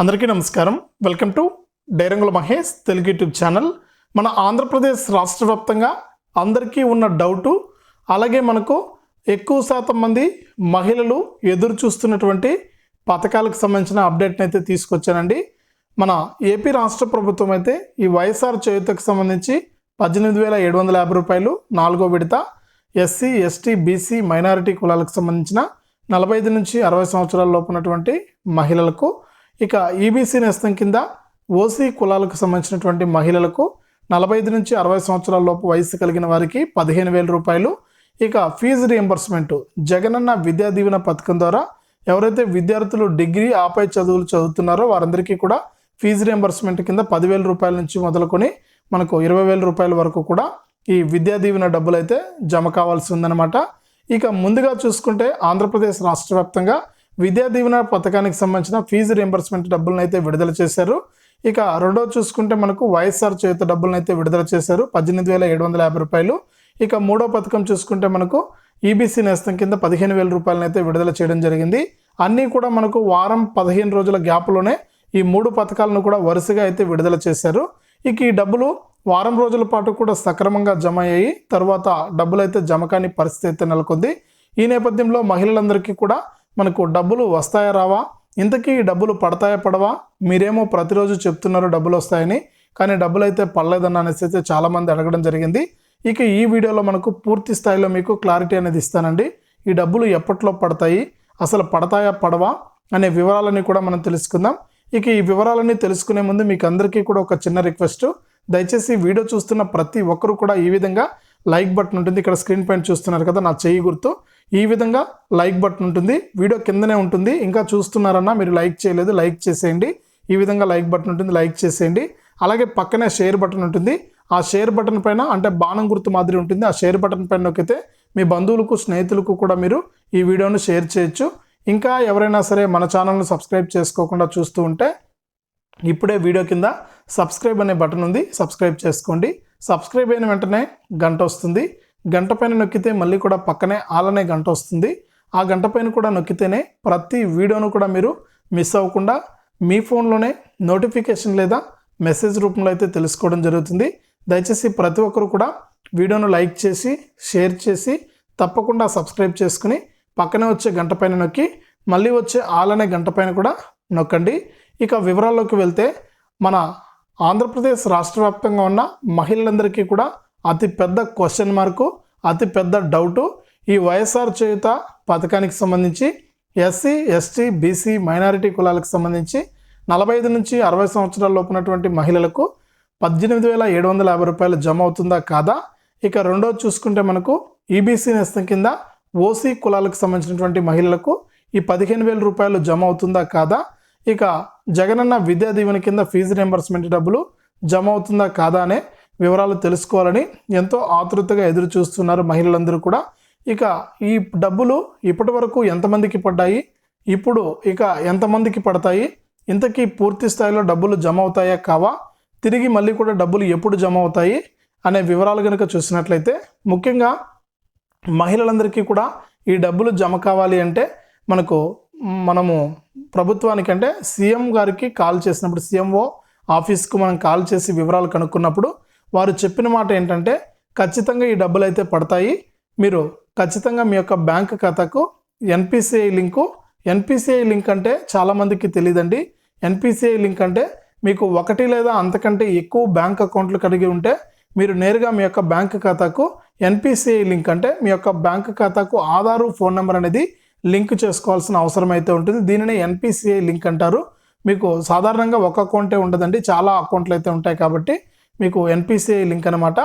అందరికీ నమస్కారం. Welcome to Dairangula Mahesh Telugu YouTube channel. మన ఆంధ్రప్రదేశ్ రాష్ట్ర వ్యాప్తంగా అందరికీ ఉన్న డౌటు అలాగే మనకు ఎక్కువ శాతం మంది మహిళలు ఎదురు చూస్తున్నటువంటి పథకాలకు సంబంధించిన అప్డేట్ని అయితే తీసుకొచ్చానండి. మన ఏపీ రాష్ట్ర ప్రభుత్వం అయితే ఈ వైఎస్ఆర్ చేయుతకు సంబంధించి పద్దెనిమిది వేల ఏడు వందల యాభై రూపాయలు నాలుగో విడత ఎస్సీ ఎస్టీ బీసీ మైనారిటీ కులాలకు సంబంధించిన నలభై ఐదు నుంచి అరవై సంవత్సరాల లోపు ఉన్నటువంటి మహిళలకు ఇక ఈబీసీ నేస్తం కింద ఓసీ కులాలకు సంబంధించినటువంటి మహిళలకు నలభై ఐదు నుంచి అరవై సంవత్సరాల లోపు వయసు కలిగిన వారికి పదిహేను వేల రూపాయలు. ఇక ఫీజు రియంబర్స్మెంట్. జగనన్న విద్యా దీవెన పథకం ద్వారా ఎవరైతే విద్యార్థులు డిగ్రీ ఆపై చదువులు చదువుతున్నారో వారందరికీ కూడా ఫీజు రియంబర్స్మెంట్ కింద పదివేల రూపాయల నుంచి మొదలుకొని మనకు ఇరవై వేల రూపాయల వరకు కూడా ఈ విద్యా దీవెన డబ్బులు అయితే జమ కావాల్సి ఉందన్నమాట. ఇక ముందుగా చూసుకుంటే ఆంధ్రప్రదేశ్ రాష్ట్ర వ్యాప్తంగా విద్యా దీవెన పథకానికి సంబంధించిన ఫీజు రియంబర్స్మెంట్ డబ్బులను అయితే విడుదల చేశారు. ఇక రెండో చూసుకుంటే మనకు వైఎస్ఆర్ చేత డబ్బులను అయితే విడుదల చేశారు. పద్దెనిమిది వేల ఏడు వందల యాభై రూపాయలు. ఇక మూడో పథకం చూసుకుంటే మనకు ఈబీసీ నేస్తం కింద పదిహేను వేల రూపాయలను అయితే విడుదల చేయడం జరిగింది. అన్నీ కూడా మనకు వారం పదిహేను రోజుల గ్యాప్లోనే ఈ మూడు పథకాలను కూడా వరుసగా అయితే విడుదల చేశారు. ఇక ఈ డబ్బులు వారం రోజుల పాటు కూడా సక్రమంగా జమ అయ్యాయి తర్వాత డబ్బులు అయితే జమ కాని పరిస్థితి అయితే నెలకొంది. ఈ నేపథ్యంలో మహిళలందరికీ కూడా మనకు డబ్బులు వస్తాయా రావా? ఇంతకీ ఈ డబ్బులు పడతాయా పడవా? మీరేమో ప్రతిరోజు చెప్తున్నారు డబ్బులు వస్తాయని కానీ డబ్బులు అయితే పడలేదన్న అనేసి అయితే చాలామంది అడగడం జరిగింది. ఇక ఈ వీడియోలో మనకు పూర్తి స్థాయిలో మీకు క్లారిటీ అనేది ఇస్తానండి. ఈ డబ్బులు ఎప్పట్లో పడతాయి? అసలు పడతాయా పడవా? అనే వివరాలని కూడా మనం తెలుసుకుందాం. ఇక ఈ వివరాలన్నీ తెలుసుకునే ముందు మీకు అందరికీ కూడా ఒక చిన్న రిక్వెస్ట్. దయచేసి వీడియో చూస్తున్న ప్రతి ఒక్కరు కూడా ఈ విధంగా లైక్ బటన్ ఉంటుంది. ఇక్కడ స్క్రీన్ పైన చూస్తున్నారు కదా నా చెయ్యి గుర్తు. ఈ విధంగా లైక్ బటన్ ఉంటుంది. వీడియో కిందనే ఉంటుంది. ఇంకా చూస్తున్నారన్నా మీరు లైక్ చేయలేదు లైక్ చేసేయండి. ఈ విధంగా లైక్ బటన్ ఉంటుంది లైక్ చేసేయండి. అలాగే పక్కనే షేర్ బటన్ ఉంటుంది. ఆ షేర్ బటన్ పైన అంటే బాణం గుర్తు మాదిరి ఉంటుంది. ఆ షేర్ బటన్ పైన నొక్కితే మీ బంధువులకు స్నేహితులకు కూడా మీరు ఈ వీడియోను షేర్ చేయొచ్చు. ఇంకా ఎవరైనా సరే మన ఛానల్ను సబ్స్క్రైబ్ చేసుకోకుండా చూస్తూ ఉంటే ఇప్పుడే వీడియో కింద సబ్స్క్రైబ్ అనే బటన్ ఉంది. సబ్స్క్రైబ్ చేసుకోండి. సబ్స్క్రైబ్ అయిన వెంటనే గంట వస్తుంది. గంట పైన నొక్కితే మళ్ళీ కూడా పక్కనే ఆలనే గంట వస్తుంది. ఆ గంట పైన కూడా నొక్కితేనే ప్రతి వీడియోను కూడా మీరు మిస్ అవ్వకుండా మీ ఫోన్లోనే నోటిఫికేషన్ లేదా మెసేజ్ రూపంలో అయితే తెలుసుకోవడం జరుగుతుంది. దయచేసి ప్రతి ఒక్కరు కూడా వీడియోను లైక్ చేసి షేర్ చేసి తప్పకుండా సబ్స్క్రైబ్ చేసుకుని పక్కనే వచ్చే గంట పైన నొక్కి మళ్ళీ వచ్చే ఆల్ అనే గంట పైన కూడా నొక్కండి. ఇక వివరాల్లోకి వెళ్తే మన ఆంధ్రప్రదేశ్ రాష్ట్ర వ్యాప్తంగా ఉన్న మహిళలందరికీ కూడా అతి పెద్ద క్వశ్చన్ మార్కు అతి పెద్ద డౌటు ఈ వైఎస్ఆర్ చేయుత పథకానికి సంబంధించి ఎస్సీ ఎస్టీ బీసీ మైనారిటీ కులాలకు సంబంధించి నలభై ఐదు నుంచి అరవై సంవత్సరాల ఉన్నటువంటి మహిళలకు పద్దెనిమిది వేల ఏడు వందల యాభై రూపాయలు జమ అవుతుందా కాదా? ఇక రెండోది చూసుకుంటే మనకు ఈబీసీ నేస్తం కింద ఓసీ కులాలకు సంబంధించినటువంటి మహిళలకు ఈ పదిహేను వేల రూపాయలు జమ అవుతుందా కాదా? ఇక జగనన్న విద్యా దీవెన కింద ఫీజు రియంబర్స్మెంట్ డబ్బులు జమ అవుతుందా కాదా అనే వివరాలు తెలుసుకోవాలని ఎంతో ఆతృతగా ఎదురు చూస్తున్నారు మహిళలందరూ కూడా. ఇక ఈ డబ్బులు ఇప్పటి వరకు ఎంతమందికి పడ్డాయి? ఇప్పుడు ఇక ఎంతమందికి పడతాయి? ఇంతకీ పూర్తి స్థాయిలో డబ్బులు జమ అవుతాయా కావా? తిరిగి మళ్ళీ కూడా డబ్బులు ఎప్పుడు జమ అవుతాయి అనే వివరాలు కనుక చూసినట్లయితే ముఖ్యంగా మహిళలందరికీ కూడా ఈ డబ్బులు జమ కావాలి అంటే మనకు మనము ప్రభుత్వానికంటే సీఎం గారికి కాల్ చేసినప్పుడు సీఎంఓ ఆఫీస్కు మనం కాల్ చేసి వివరాలు కనుక్కున్నప్పుడు వారు చెప్పిన మాట ఏంటంటే ఖచ్చితంగా ఈ డబ్బులు అయితే పడతాయి. మీరు ఖచ్చితంగా మీ యొక్క బ్యాంక్ ఖాతాకు ఎన్పిసిఐ లింకు ఎన్పిసిఐ లింక్ అంటే చాలామందికి తెలియదండి ఎన్పిసిఐ లింక్ అంటే మీకు ఒకటి లేదా అంతకంటే ఎక్కువ బ్యాంక్ అకౌంట్లు కలిగి ఉంటే మీరు నేరుగా మీ యొక్క బ్యాంక్ ఖాతాకు ఎన్పిసిఐ లింక్ అంటే మీ యొక్క బ్యాంక్ ఖాతాకు ఆధారు ఫోన్ నెంబర్ అనేది లింక్ చేసుకోవాల్సిన అవసరం అయితే ఉంటుంది. దీనిని ఎన్పిసిఐ లింక్ అంటారు. మీకు సాధారణంగా ఒక అకౌంటే ఉండదండి. చాలా అకౌంట్లు అయితే ఉంటాయి కాబట్టి మీకు ఎన్పిసిఐ లింక్ అనమాట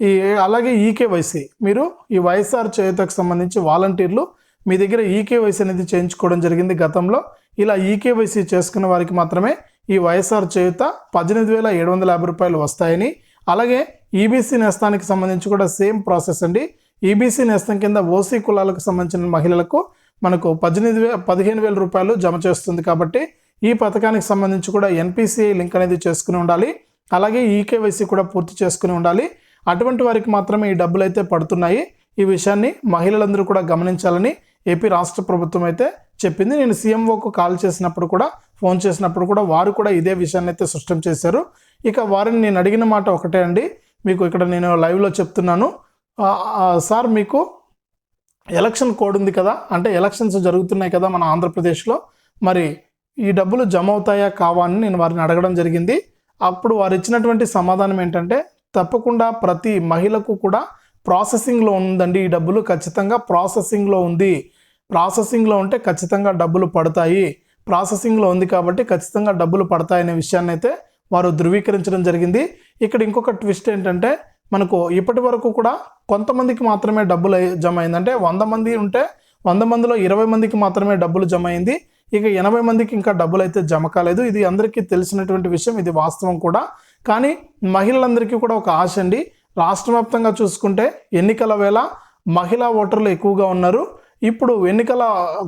ఈ అలాగే ఈకేవైసీ మీరు ఈ వైఎస్ఆర్ చేయుతకు సంబంధించి వాలంటీర్లు మీ దగ్గర ఈకేవైసీ అనేది చేయించుకోవడం జరిగింది గతంలో. ఇలా ఈకేవైసీ చేసుకున్న వారికి మాత్రమే ఈ వైఎస్ఆర్ చేయుత పద్దెనిమిది వేల ఏడు వందల యాభై రూపాయలు వస్తాయని. అలాగే ఈబీసీ నేస్తానికి సంబంధించి కూడా సేమ్ ప్రాసెస్ అండి. ఈబీసీ నేస్తం కింద ఓసీ కులాలకు సంబంధించిన మహిళలకు మనకు పద్దెనిమిది వే పదిహేను వేల రూపాయలు జమ చేస్తుంది కాబట్టి ఈ పథకానికి సంబంధించి కూడా ఎన్పిసిఐ లింక్ అనేది చేసుకుని ఉండాలి. అలాగే ఈకేవైసీ కూడా పూర్తి చేసుకుని ఉండాలి. అటువంటి వారికి మాత్రమే ఈ డబ్బులు అయితే పడుతున్నాయి. ఈ విషయాన్ని మహిళలందరూ కూడా గమనించాలని ఏపీ రాష్ట్ర ప్రభుత్వం అయితే చెప్పింది. నేను సీఎంఓకు కాల్ చేసినప్పుడు కూడా ఫోన్ చేసినప్పుడు కూడా వారు కూడా ఇదే విషయాన్ని అయితే స్పష్టం చేశారు. ఇక వారిని నేను అడిగిన మాట ఒకటే అండి. మీకు ఇక్కడ నేను లైవ్లో చెప్తున్నాను. సార్ మీకు ఎలక్షన్ కోడ్ ఉంది కదా అంటే ఎలక్షన్స్ జరుగుతున్నాయి కదా మన ఆంధ్రప్రదేశ్లో మరి ఈ డబ్బులు జమ అవుతాయా కావా అని నేను వారిని అడగడం జరిగింది. అప్పుడు వారు ఇచ్చినటువంటి సమాధానం ఏంటంటే తప్పకుండా ప్రతి మహిళకు కూడా ప్రాసెసింగ్లో ఉందండి ఈ డబ్బులు ఖచ్చితంగా ప్రాసెసింగ్లో ఉంది. ప్రాసెసింగ్లో ఉంటే ఖచ్చితంగా డబ్బులు పడతాయి. ప్రాసెసింగ్లో ఉంది కాబట్టి ఖచ్చితంగా డబ్బులు పడతాయనే విషయాన్ని అయితే వారు ధృవీకరించడం జరిగింది. ఇక్కడ ఇంకొక ట్విస్ట్ ఏంటంటే మనకు ఇప్పటి వరకు కూడా కొంతమందికి మాత్రమే డబ్బులు జమ అయిందంటే వంద మంది ఉంటే వంద మందిలో ఇరవై మందికి మాత్రమే డబ్బులు జమ అయింది ఇక ఎనభై మందికి ఇంకా డబ్బులు అయితే జమ కాలేదు. ఇది అందరికీ తెలిసినటువంటి విషయం. ఇది వాస్తవం కూడా. కానీ మహిళలందరికీ కూడా ఒక ఆశ అండి. రాష్ట్ర వ్యాప్తంగా చూసుకుంటే ఎన్నికల వేళ మహిళా ఓటర్లు ఎక్కువగా ఉన్నారు. ఇప్పుడు ఎన్నికల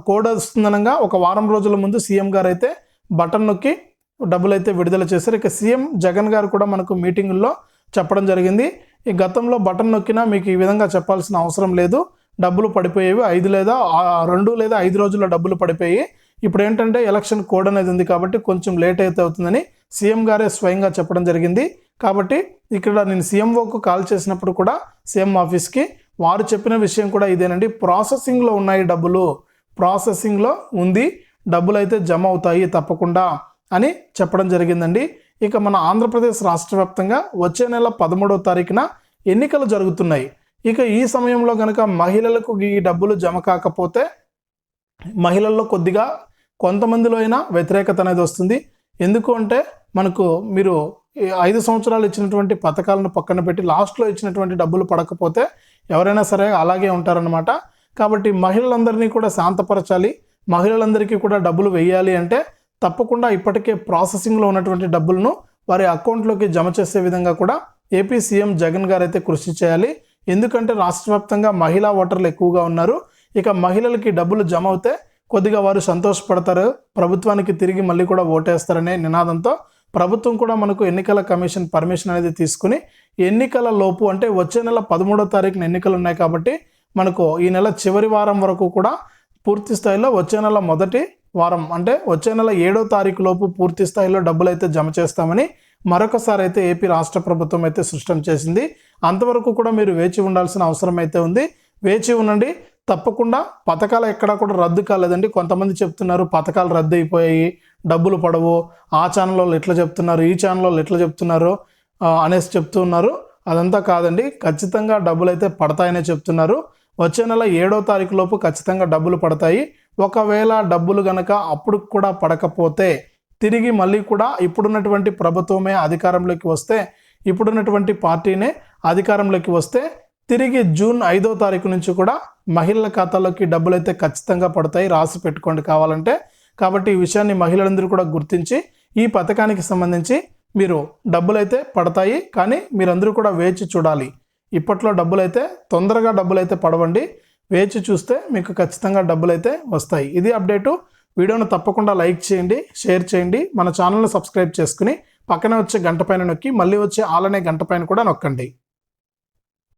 కోడ్ వస్తుందనగా ఒక వారం రోజుల ముందు సీఎం గారు అయితే బటన్ నొక్కి డబ్బులు అయితే విడుదల చేశారు. ఇక సీఎం జగన్ గారు కూడా మనకు మీటింగుల్లో చెప్పడం జరిగింది. ఈ గతంలో బటన్ నొక్కినా మీకు ఈ విధంగా చెప్పాల్సిన అవసరం లేదు. డబ్బులు పడిపోయేవి ఐదు లేదా రెండు లేదా ఐదు రోజుల్లో డబ్బులు పడిపోయి ఇప్పుడు ఏంటంటే ఎలక్షన్ కోడ్ అనేది ఉంది కాబట్టి కొంచెం లేట్ అయితే అవుతుందని సీఎం గారే స్వయంగా చెప్పడం జరిగింది. కాబట్టి ఇక్కడ నేను సీఎంఓకు కాల్ చేసినప్పుడు కూడా సీఎం ఆఫీస్కి వారు చెప్పిన విషయం కూడా ఇదేనండి. ప్రాసెసింగ్లో ఉన్నాయి డబ్బులు. ప్రాసెసింగ్లో ఉంది. డబ్బులు అయితే జమ అవుతాయి తప్పకుండా అని చెప్పడం జరిగిందండి. ఇక మన ఆంధ్రప్రదేశ్ రాష్ట్ర వ్యాప్తంగా వచ్చే నెల పదమూడవ తారీఖున ఎన్నికలు జరుగుతున్నాయి. ఇక ఈ సమయంలో కనుక మహిళలకు ఈ డబ్బులు జమ కాకపోతే మహిళల్లో కొద్దిగా కొంతమందిలో అయినా వ్యతిరేకత అనేది వస్తుంది. ఎందుకు అంటే మనకు మీరు ఐదు సంవత్సరాలు ఇచ్చినటువంటి పథకాలను పక్కన పెట్టి లాస్ట్లో ఇచ్చినటువంటి డబ్బులు పడకపోతే ఎవరైనా సరే అలాగే ఉంటారనమాట కాబట్టి మహిళలందరినీ కూడా శాంతపరచాలి. మహిళలందరికీ కూడా డబ్బులు వేయాలి అంటే తప్పకుండా ఇప్పటికే ప్రాసెసింగ్లో ఉన్నటువంటి డబ్బులను వారి అకౌంట్లోకి జమ చేసే విధంగా కూడా ఏపీ సీఎం జగన్ గారు అయితే కృషి చేయాలి. ఎందుకంటే రాష్ట్ర వ్యాప్తంగా మహిళా ఓటర్లు ఎక్కువగా ఉన్నారు. ఇక మహిళలకి డబ్బులు జమ అవుతే కొద్దిగా వారు సంతోషపడతారు. ప్రభుత్వానికి తిరిగి మళ్ళీ కూడా ఓటేస్తారనే నినాదంతో ప్రభుత్వం కూడా మనకు ఎన్నికల కమిషన్ పర్మిషన్ అనేది తీసుకుని ఎన్నికల లోపు అంటే వచ్చే నెల పదమూడో తారీఖున ఎన్నికలు ఉన్నాయి కాబట్టి మనకు ఈ నెల చివరి వారం వరకు కూడా పూర్తి స్థాయిలో వచ్చే నెల మొదటి వారం అంటే వచ్చే నెల ఏడో తారీఖు లోపు పూర్తి స్థాయిలో డబ్బులు అయితే జమ చేస్తామని మరొకసారి అయితే ఏపీ రాష్ట్ర ప్రభుత్వం అయితే సృష్టం చేసింది. అంతవరకు కూడా మీరు వేచి ఉండాల్సిన అవసరం అయితే ఉంది. వేచి ఉండండి. తప్పకుండా పథకాలు ఎక్కడా కూడా రద్దు కాలేదండి. కొంతమంది చెప్తున్నారు పథకాలు రద్దు అయిపోయాయి డబ్బులు పడవు. ఆ ఛానల్ వాళ్ళు ఎట్లా చెప్తున్నారు ఈ ఛానల్ వాళ్ళు ఎట్లా చెప్తున్నారు అనేసి చెప్తూ ఉన్నారు. అదంతా కాదండి. ఖచ్చితంగా డబ్బులు అయితే పడతాయనే చెప్తున్నారు. వచ్చే నెల ఏడో తారీఖు లోపు ఖచ్చితంగా డబ్బులు పడతాయి. ఒకవేళ డబ్బులు గనక అప్పుడు కూడా పడకపోతే తిరిగి మళ్ళీ కూడా ఇప్పుడున్నటువంటి ప్రభుత్వమే అధికారంలోకి వస్తే ఇప్పుడున్నటువంటి పార్టీనే అధికారంలోకి వస్తే తిరిగి జూన్ ఐదో తారీఖు నుంచి కూడా మహిళల ఖాతాలోకి డబ్బులు అయితే ఖచ్చితంగా పడతాయి రాసి పెట్టుకోండి కావాలంటే. కాబట్టి ఈ విషయాన్ని మహిళలందరూ కూడా గుర్తించి ఈ పథకానికి సంబంధించి మీరు డబ్బులైతే పడతాయి కానీ మీరందరూ కూడా వేచి చూడాలి. ఇప్పట్లో డబ్బులైతే తొందరగా డబ్బులైతే పడవండి. వేచి చూస్తే మీకు ఖచ్చితంగా డబ్బులు అయితే వస్తాయి. ఇది అప్డేటు. వీడియోను తప్పకుండా లైక్ చేయండి షేర్ చేయండి మన ఛానల్ని సబ్స్క్రైబ్ చేసుకుని పక్కనే వచ్చే గంట పైన నొక్కి మళ్ళీ వచ్చే ఆలనే గంట పైన కూడా నొక్కండి.